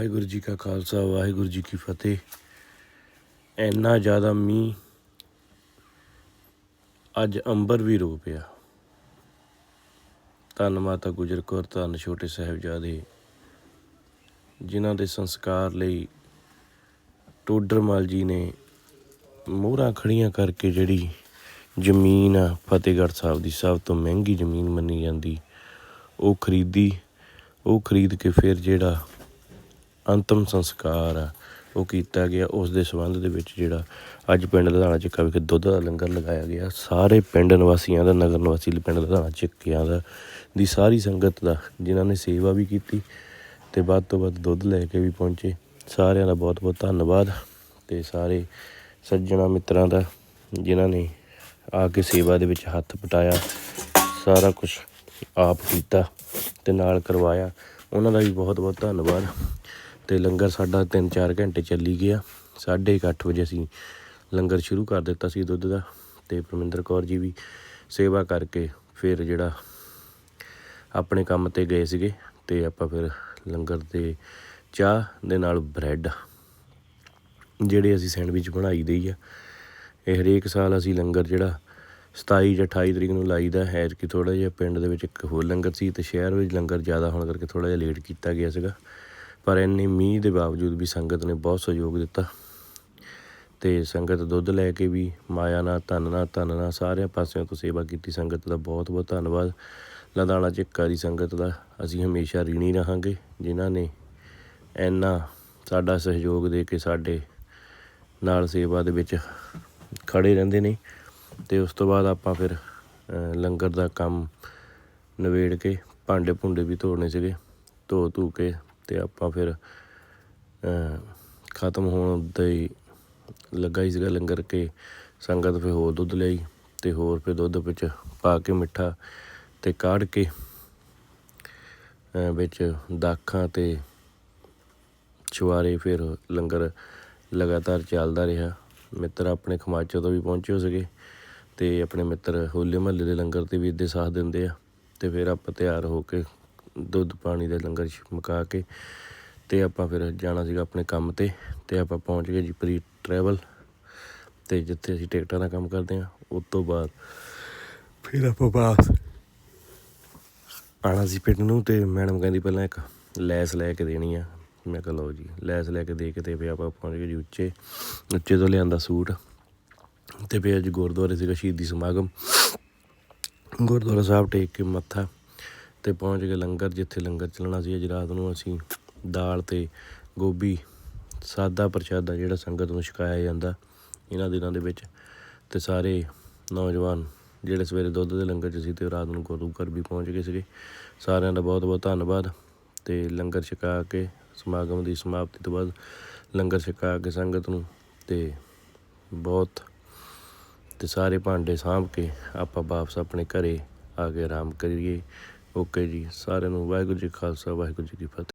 ਵਾਹਿਗੁਰੂ ਜੀ ਕਾ ਖਾਲਸਾ, ਵਾਹਿਗੁਰੂ ਜੀ ਕੀ ਫਤਿਹ। ਇੰਨਾ ਜ਼ਿਆਦਾ ਮੀਂਹ, ਅੱਜ ਅੰਬਰ ਵੀ ਰੋ ਪਿਆ। ਧੰਨ ਮਾਤਾ ਗੁਜਰ ਕੌਰ, ਧੰਨ ਛੋਟੇ ਸਾਹਿਬਜ਼ਾਦੇ, ਜਿਨ੍ਹਾਂ ਦੇ ਸੰਸਕਾਰ ਲਈ ਟੋਡਰਮਲ ਜੀ ਨੇ ਮੋਹਰਾਂ ਖੜੀਆਂ ਕਰਕੇ ਜਿਹੜੀ ਜ਼ਮੀਨ ਆ, ਫਤਿਹਗੜ੍ਹ ਸਾਹਿਬ ਦੀ, ਸਭ ਤੋਂ ਮਹਿੰਗੀ ਜ਼ਮੀਨ ਮੰਨੀ ਜਾਂਦੀ, ਉਹ ਖਰੀਦੀ। ਉਹ ਖਰੀਦ ਕੇ ਫਿਰ ਜਿਹੜਾ ਅੰਤਮ ਸੰਸਕਾਰ ਆ। ਉਹ ਕੀਤਾ ਗਿਆ ਉਸ ਦੇ ਸੰਬੰਧ ਦੇ ਵਿੱਚ ਜਿਹੜਾ ਅੱਜ ਪਿੰਡ ਲਧਾਣਾ ਚੱਕਾ ਵਿਖੇ ਦੁੱਧ ਦਾ ਲੰਗਰ ਲਗਾਇਆ ਗਿਆ। ਸਾਰੇ ਪਿੰਡ ਨਿਵਾਸੀਆਂ ਦਾ, ਨਗਰ ਨਿਵਾਸੀ ਪਿੰਡ ਲਧਾਣਾ ਚੱਕਿਆਂ ਦਾ, ਦੀ ਸਾਰੀ ਸੰਗਤ ਦਾ, ਜਿਨ੍ਹਾਂ ਨੇ ਸੇਵਾ ਵੀ ਕੀਤੀ ਤੇ ਵੱਧ ਤੋਂ ਵੱਧ ਦੁੱਧ ਲੈ ਕੇ ਵੀ ਪਹੁੰਚੇ। ਸਾਰਿਆਂ ਦਾ ਬਹੁਤ ਬਹੁਤ ਧੰਨਵਾਦ ਤੇ ਸਾਰੇ ਸੱਜਣਾ ਮਿੱਤਰਾਂ ਦਾ, ਜਿਨ੍ਹਾਂ ਨੇ ਆ ਕੇ ਸੇਵਾ ਦੇ ਵਿੱਚ ਹੱਥ ਪਟਾਇਆ, ਸਾਰਾ ਕੁਝ ਆਪ ਕੀਤਾ ਤੇ ਨਾਲ ਕਰਵਾਇਆ। ਉਹਨਾਂ ਦਾ ਵੀ ਬਹੁਤ ਬਹੁਤ ਧੰਨਵਾਦ। ਤੇ ਲੰਗਰ ਸਾਡਾ 3-4 ਘੰਟੇ ਚੱਲੀ ਗਿਆ। 8:30 ਵਜੇ ਅਸੀਂ ਲੰਗਰ ਸ਼ੁਰੂ ਕਰ ਦਿੱਤਾ ਸੀ ਦੁੱਧ ਦਾ ਤੇ ਪਰਮਿੰਦਰ ਕੌਰ ਜੀ ਵੀ ਸੇਵਾ ਕਰਕੇ ਫਿਰ ਜਿਹੜਾ ਆਪਣੇ ਕੰਮ ਤੇ ਗਏ ਸੀਗੇ ਤੇ ਆਪਾਂ ਫਿਰ ਲੰਗਰ ਤੇ ਚਾਹ ਦੇ ਨਾਲ ਬ੍ਰੈਡ ਜਿਹੜੇ ਅਸੀਂ ਸੈਂਡਵਿਚ ਬਣਾਈ ਦੇਈ ਆ। ਇਹ ਹਰੇਕ ਸਾਲ ਅਸੀਂ ਲੰਗਰ ਜਿਹੜਾ 27 ਜਾਂ 28 ਤਰੀਕ ਨੂੰ ਲਾਈਦਾ ਹੈ ਕਿ ਥੋੜਾ ਜਿਹਾ ਪਿੰਡ ਦੇ ਵਿੱਚ ਇੱਕ ਹੋਰ ਲੰਗਰ ਸੀ ਤੇ ਸ਼ਹਿਰ ਵਿੱਚ ਲੰਗਰ ਜ਼ਿਆਦਾ ਹੋਣ ਕਰਕੇ ਥੋੜਾ ਜਿਹਾ ਲੇਟ ਕੀਤਾ ਗਿਆ ਸੀਗਾ। ਪਰ ਇੰਨੇ ਮੀਂਹ ਦੇ ਬਾਵਜੂਦ ਵੀ ਸੰਗਤ ਨੇ ਬਹੁਤ ਸਹਿਯੋਗ ਦਿੱਤਾ। ਤੇ ਸੰਗਤ ਦੁੱਧ ਲੈ ਕੇ ਵੀ ਮਾਇਆ ਨਾਲ, ਧਨ ਨਾਲ ਧਨ ਨਾਲ ਸਾਰਿਆਂ ਪਾਸਿਆਂ ਤੋਂ ਸੇਵਾ ਕੀਤੀ। ਸੰਗਤ ਦਾ ਬਹੁਤ ਬਹੁਤ ਧੰਨਵਾਦ। ਲਦਾਣਾ ਝਿੱਕਾ ਦੀ ਸੰਗਤ ਦਾ ਅਸੀਂ ਹਮੇਸ਼ਾ ਰੀਣੀ ਰਹਾਂਗੇ, ਜਿਨ੍ਹਾਂ ਨੇ ਇੰਨਾ ਸਾਡਾ ਸਹਿਯੋਗ ਦੇ ਕੇ ਸਾਡੇ ਨਾਲ ਸੇਵਾ ਦੇ ਵਿੱਚ ਖੜੇ ਰਹਿੰਦੇ ਨੇ। ਤੇ ਉਸ ਤੋਂ ਬਾਅਦ ਆਪਾਂ ਫਿਰ ਲੰਗਰ ਦਾ ਕੰਮ ਨਵੇੜ ਕੇ ਭਾਂਡੇ ਭੁੰਡੇ ਵੀ ਧੋਣੇ ਸੀਗੇ। ਧੋ ਧੂ ਕੇ ਤੇ ਆਪਾਂ ਫਿਰ ਖਤਮ ਹੋਣ ਦੇ ਲੱਗਾ ਹੀ ਸੀਗਾ ਲੰਗਰ ਕੇ ਸੰਗਤ ਫਿਰ ਹੋਰ ਦੁੱਧ ਲਈ ਤੇ ਹੋਰ ਫਿਰ ਦੁੱਧ ਵਿੱਚ ਪਾ ਕੇ ਮਿੱਠਾ ਤੇ ਕਾੜ ਕੇ ਵਿੱਚ ਦਾਖਾਂ ਤੇ ਚੁਆਰੇ ਫਿਰ ਲੰਗਰ ਲਗਾਤਾਰ ਚੱਲਦਾ ਰਿਹਾ। ਮਿੱਤਰ ਆਪਣੇ ਖਮਾਚੋ ਤੋਂ ਵੀ ਪਹੁੰਚੇ ਹੋ ਸੀਗੇ ਤੇ ਆਪਣੇ ਮਿੱਤਰ ਹੋਲੇ ਮਹੱਲੇ ਦੇ ਲੰਗਰ ਤੇ ਵੀ ਇੱਦੇ ਸਾਥ ਦਿੰਦੇ ਆ ਤੇ ਫਿਰ ਆਪਾਂ ਤਿਆਰ ਹੋ ਕੇ ਦੁੱਧ ਪਾਣੀ ਦੇ ਲੰਗਰ ਛ- ਮੁਕਾ ਕੇ ਤੇ ਆਪਾਂ ਫਿਰ ਜਾਣਾ ਸੀਗਾ ਆਪਣੇ ਕੰਮ ਤੇ ਤੇ ਆਪਾਂ ਪਹੁੰਚ ਗਏ ਜੀ ਪ੍ਰੀ ਟਰੈਵਲ ਤੇ ਜਿੱਥੇ ਅਸੀਂ ਟਿਕਟਾਂ ਦਾ ਕੰਮ ਕਰਦੇ ਆ ਉਸ ਤੋਂ ਬਾਅਦ ਫਿਰ ਆਪਾਂ ਵਾਪਸ ਆਣਾ ਸੀ ਪਿੰਡ ਨੂੰ ਤੇ ਮੈਡਮ ਕਹਿੰਦੀ ਪਹਿਲਾਂ ਇੱਕ ਲੈਸ ਲੈ ਕੇ ਦੇਣੀ ਆ। ਮੈਂ ਕਿਹਾ ਲਓ ਜੀ, ਲੈਸ ਲੈ ਕੇ ਦੇ ਕੇ ਤੇ ਫਿਰ ਆਪਾਂ ਪਹੁੰਚ ਗਏ ਜੀ ਉੱਚੇ ਉੱਚੇ ਤੋਂ ਲਿਆਂਦਾ ਸੂਟ ਤੇ ਫਿਰ ਅੱਜ ਗੁਰਦੁਆਰੇ ਸੀਗਾ ਸ਼ਹੀਦੀ ਸਮਾਗਮ। ਗੁਰਦੁਆਰਾ ਸਾਹਿਬ ਟੇਕ ਕੇ ਮੱਥਾ ਤੇ ਪਹੁੰਚ ਗਏ ਲੰਗਰ ਜਿੱਥੇ ਲੰਗਰ ਚੱਲਣਾ ਸੀ ਅੱਜ ਰਾਤ ਨੂੰ ਅਸੀਂ ਦਾਲ ਤੇ ਗੋਭੀ, ਸਾਦਾ ਪ੍ਰਸ਼ਾਦਾ ਜਿਹੜਾ ਸੰਗਤ ਨੂੰ ਛਕਾਇਆ ਜਾਂਦਾ ਇਹਨਾਂ ਦਿਨਾਂ ਦੇ ਵਿੱਚ ਤੇ ਸਾਰੇ ਨੌਜਵਾਨ ਜਿਹੜੇ ਸਵੇਰੇ ਦੁੱਧ ਦੇ ਲੰਗਰ 'ਚ ਸੀ ਤੇ ਰਾਤ ਨੂੰ ਗੁਰੂ ਘਰ ਵੀ ਪਹੁੰਚ ਗਏ ਸੀਗੇ। ਸਾਰਿਆਂ ਦਾ ਬਹੁਤ ਬਹੁਤ ਧੰਨਵਾਦ ਤੇ ਲੰਗਰ ਛਕਾ ਕੇ ਸਮਾਗਮ ਦੀ ਸਮਾਪਤੀ ਤੋਂ ਬਾਅਦ ਲੰਗਰ ਛਕਾ ਕੇ ਸੰਗਤ ਨੂੰ ਤੇ ਬਹੁਤ ਤੇ ਸਾਰੇ ਭਾਂਡੇ ਸਾਂਭ ਕੇ ਆਪਾਂ ਵਾਪਸ ਆਪਣੇ ਘਰੇ ਆ ਕੇ ਆਰਾਮ ਕਰੀਏ। ਓਕੇ ਜੀ ਸਾਰਿਆਂ ਨੂੰ ਵਾਹਿਗੁਰੂ ਜੀ ਖਾਲਸਾ ਵਾਹਿਗੁਰੂ ਜੀ ਕੀ ਫਤਿਹ।